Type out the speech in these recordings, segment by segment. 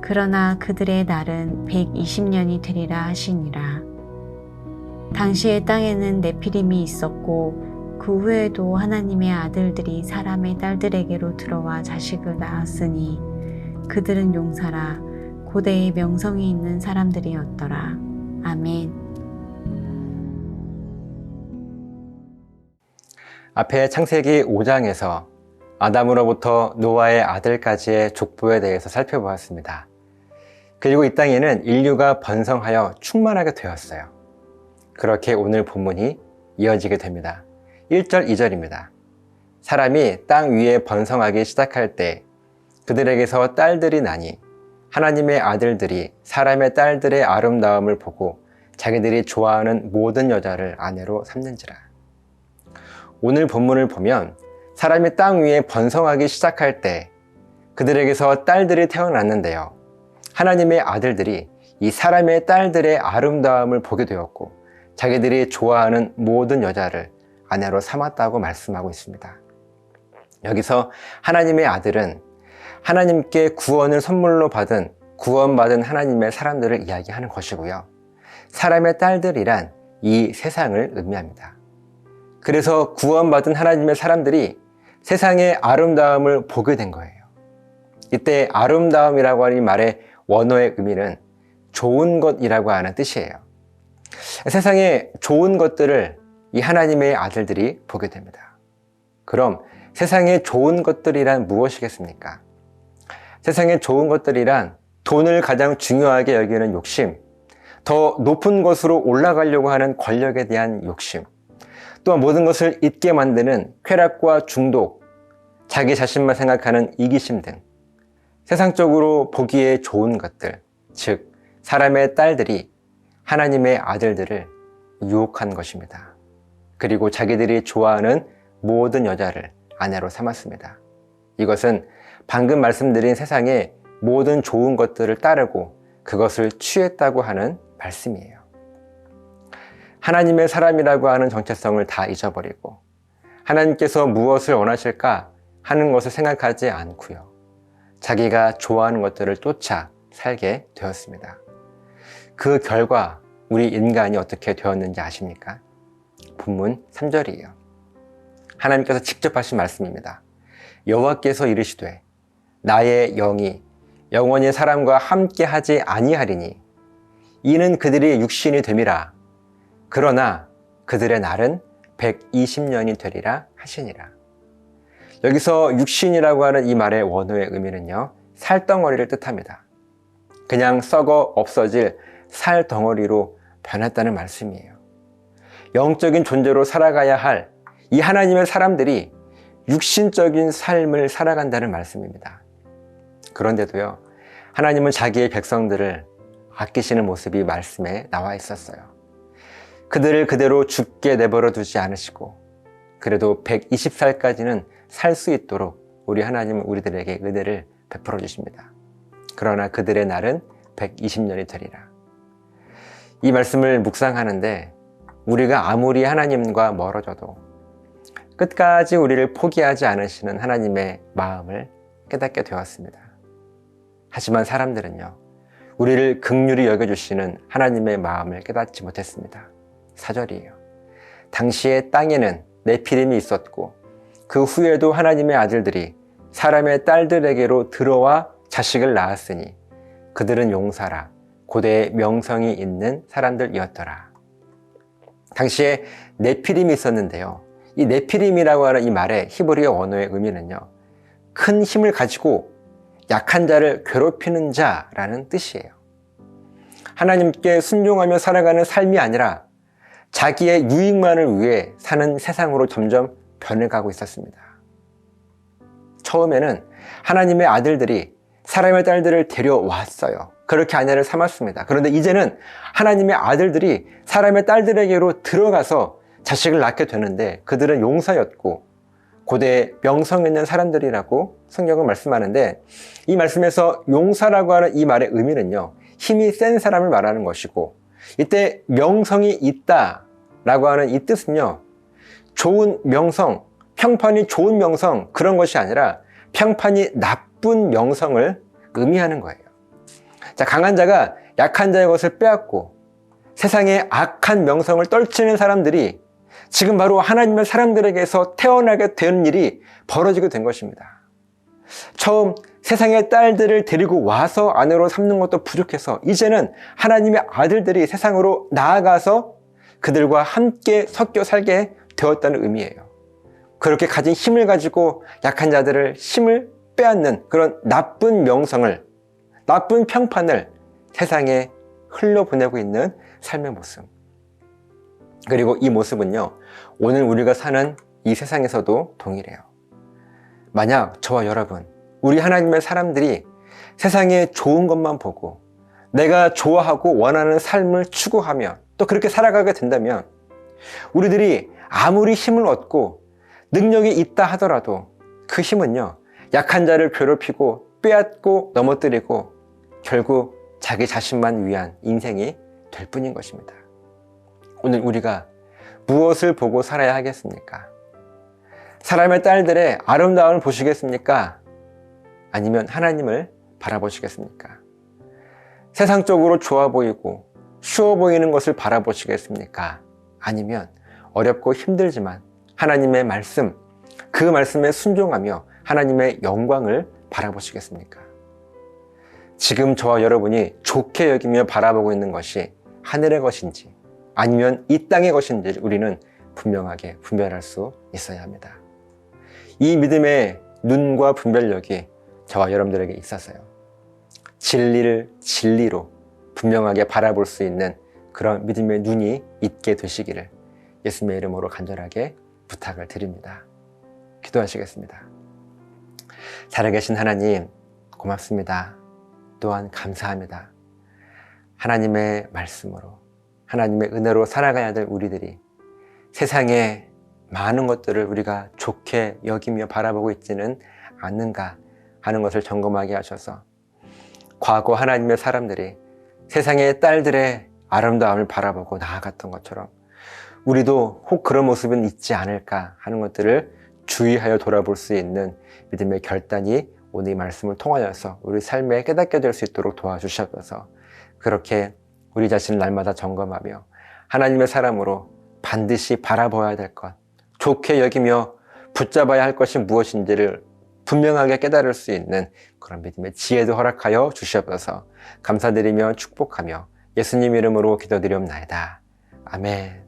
그러나 그들의 날은 120년이 되리라 하시니라 당시에 땅에는 네피림이 있었고 그 후에도 하나님의 아들들이 사람의 딸들에게로 들어와 자식을 낳았으니 그들은 용사라 고대의 명성이 있는 사람들이었더라. 아멘. 앞에 창세기 5장에서 아담으로부터 노아의 아들까지의 족보에 대해서 살펴보았습니다. 그리고 이 땅에는 인류가 번성하여 충만하게 되었어요. 그렇게 오늘 본문이 이어지게 됩니다. 1절, 2절입니다. 사람이 땅 위에 번성하기 시작할 때 그들에게서 딸들이 나니 하나님의 아들들이 사람의 딸들의 아름다움을 보고 자기들이 좋아하는 모든 여자를 아내로 삼는지라. 오늘 본문을 보면 사람이 땅 위에 번성하기 시작할 때 그들에게서 딸들이 태어났는데요. 하나님의 아들들이 이 사람의 딸들의 아름다움을 보게 되었고 자기들이 좋아하는 모든 여자를 아내로 삼았다고 말씀하고 있습니다. 여기서 하나님의 아들은 하나님께 구원을 선물로 받은 구원받은 하나님의 사람들을 이야기하는 것이고요. 사람의 딸들이란 이 세상을 의미합니다. 그래서 구원받은 하나님의 사람들이 세상의 아름다움을 보게 된 거예요. 이때 아름다움이라고 하는 이 말의 원어의 의미는 좋은 것이라고 하는 뜻이에요. 세상의 좋은 것들을 이 하나님의 아들들이 보게 됩니다. 그럼 세상의 좋은 것들이란 무엇이겠습니까? 세상의 좋은 것들이란 돈을 가장 중요하게 여기는 욕심, 더 높은 곳으로 올라가려고 하는 권력에 대한 욕심, 또한 모든 것을 잊게 만드는 쾌락과 중독, 자기 자신만 생각하는 이기심 등 세상적으로 보기에 좋은 것들, 즉, 사람의 딸들이 하나님의 아들들을 유혹한 것입니다. 그리고 자기들이 좋아하는 모든 여자를 아내로 삼았습니다. 이것은 방금 말씀드린 세상의 모든 좋은 것들을 따르고 그것을 취했다고 하는 말씀이에요. 하나님의 사람이라고 하는 정체성을 다 잊어버리고 하나님께서 무엇을 원하실까 하는 것을 생각하지 않고요. 자기가 좋아하는 것들을 쫓아 살게 되었습니다. 그 결과 우리 인간이 어떻게 되었는지 아십니까? 본문 3절이에요. 하나님께서 직접 하신 말씀입니다. 여호와께서 이르시되 나의 영이 영원히 사람과 함께 하지 아니하리니 이는 그들이 육신이 됨이라 그러나 그들의 날은 120년이 되리라 하시니라. 여기서 육신이라고 하는 이 말의 원어의 의미는요, 살덩어리를 뜻합니다. 그냥 썩어 없어질 살덩어리로 변했다는 말씀이에요. 영적인 존재로 살아가야 할 이 하나님의 사람들이 육신적인 삶을 살아간다는 말씀입니다. 그런데도요, 하나님은 자기의 백성들을 아끼시는 모습이 말씀에 나와 있었어요. 그들을 그대로 죽게 내버려 두지 않으시고, 그래도 120살까지는 살 수 있도록 우리 하나님은 우리들에게 은혜를 베풀어 주십니다. 그러나 그들의 날은 120년이 되리라. 이 말씀을 묵상하는데 우리가 아무리 하나님과 멀어져도 끝까지 우리를 포기하지 않으시는 하나님의 마음을 깨닫게 되었습니다. 하지만 사람들은요, 우리를 극률이 여겨주시는 하나님의 마음을 깨닫지 못했습니다. 사절이에요. 당시에 땅에는 네피림이 있었고, 그 후에도 하나님의 아들들이 사람의 딸들에게로 들어와 자식을 낳았으니 그들은 용사라 고대의 명성이 있는 사람들이었더라. 당시에 네피림이 있었는데요. 이 네피림이라고 하는 이 말의 히브리어 원어의 의미는요. 큰 힘을 가지고 약한 자를 괴롭히는 자라는 뜻이에요. 하나님께 순종하며 살아가는 삶이 아니라 자기의 유익만을 위해 사는 세상으로 점점 변해가고 있었습니다. 처음에는 하나님의 아들들이 사람의 딸들을 데려왔어요. 그렇게 아내를 삼았습니다. 그런데 이제는 하나님의 아들들이 사람의 딸들에게로 들어가서 자식을 낳게 되는데 그들은 용사였고 고대 명성 있는 사람들이라고 성경은 말씀하는데 이 말씀에서 용사라고 하는 이 말의 의미는요 힘이 센 사람을 말하는 것이고 이때 명성이 있다 라고 하는 이 뜻은요 좋은 명성 평판이 좋은 명성 그런 것이 아니라 평판이 나쁜 명성을 의미하는 거예요. 자, 강한 자가 약한 자의 것을 빼앗고 세상에 악한 명성을 떨치는 사람들이 지금 바로 하나님의 사람들에게서 태어나게 되는 일이 벌어지게 된 것입니다. 처음 세상의 딸들을 데리고 와서 아내로 삼는 것도 부족해서 이제는 하나님의 아들들이 세상으로 나아가서 그들과 함께 섞여 살게 되었다는 의미예요. 그렇게 가진 힘을 가지고 약한 자들을 힘을 빼앗는 그런 나쁜 명성을, 나쁜 평판을 세상에 흘려보내고 있는 삶의 모습. 그리고 이 모습은요, 오늘 우리가 사는 이 세상에서도 동일해요. 만약 저와 여러분, 우리 하나님의 사람들이 세상에 좋은 것만 보고 내가 좋아하고 원하는 삶을 추구하며 또 그렇게 살아가게 된다면 우리들이 아무리 힘을 얻고 능력이 있다 하더라도 그 힘은요, 약한 자를 괴롭히고 빼앗고 넘어뜨리고 결국 자기 자신만 위한 인생이 될 뿐인 것입니다. 오늘 우리가 무엇을 보고 살아야 하겠습니까? 사람의 딸들의 아름다움을 보시겠습니까? 아니면 하나님을 바라보시겠습니까? 세상적으로 좋아 보이고 쉬워 보이는 것을 바라보시겠습니까? 아니면 어렵고 힘들지만 하나님의 말씀, 그 말씀에 순종하며 하나님의 영광을 바라보시겠습니까? 지금 저와 여러분이 좋게 여기며 바라보고 있는 것이 하늘의 것인지 아니면 이 땅의 것인지 우리는 분명하게 분별할 수 있어야 합니다. 이 믿음의 눈과 분별력이 저와 여러분들에게 있어서요. 진리를 진리로 분명하게 바라볼 수 있는 그런 믿음의 눈이 있게 되시기를 예수님의 이름으로 간절하게 부탁을 드립니다. 기도하시겠습니다. 살아계신 하나님, 고맙습니다. 또한 감사합니다. 하나님의 말씀으로, 하나님의 은혜로 살아가야 될 우리들이 세상에 많은 것들을 우리가 좋게 여기며 바라보고 있지는 않는가 하는 것을 점검하게 하셔서 과거 하나님의 사람들이 세상의 딸들의 아름다움을 바라보고 나아갔던 것처럼 우리도 혹 그런 모습은 있지 않을까 하는 것들을 주의하여 돌아볼 수 있는 믿음의 결단이 오늘 이 말씀을 통하여서 우리 삶에 깨닫게 될 수 있도록 도와주셔서 그렇게 우리 자신을 날마다 점검하며 하나님의 사람으로 반드시 바라보아야 될 것, 좋게 여기며 붙잡아야 할 것이 무엇인지를 분명하게 깨달을 수 있는 그런 믿음의 지혜도 허락하여 주시옵소서 감사드리며 축복하며 예수님 이름으로 기도드리옵나이다. 아멘.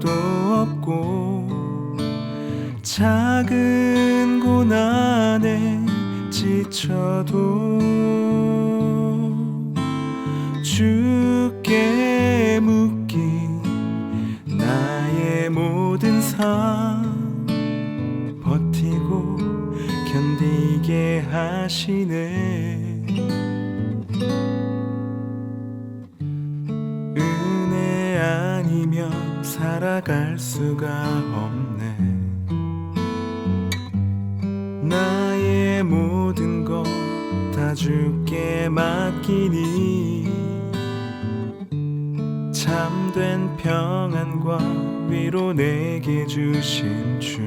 수도 없고 작은 고난에 지쳐도 주께 묻기 나의 모든 삶 버티고 견디게 하시네 살아갈 수가 없네. 나의 모든 것 다 주께 맡기니. 참된 평안과 위로 내게 주신 주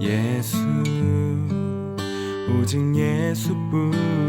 예수 오직 예수뿐이네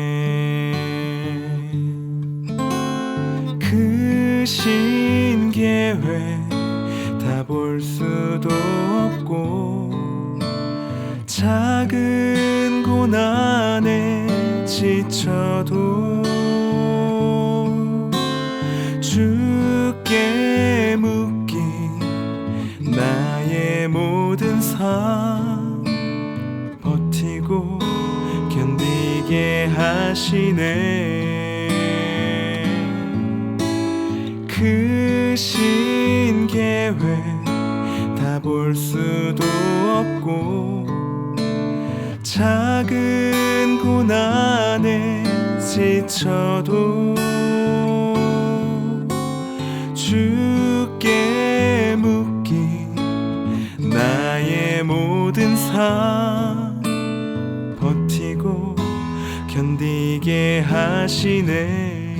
작은 고난에 지쳐도 주께 묻기 나의 모든 삶 버티고 견디게 하시네. 크신 계획 다 볼 수도 없고 작은 고난에 지쳐도 주께 묻기 나의 모든 삶 버티고 견디게 하시네.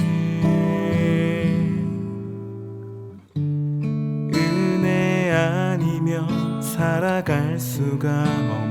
은혜 아니면 살아갈 수가 없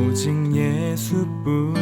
오직 예수뿐이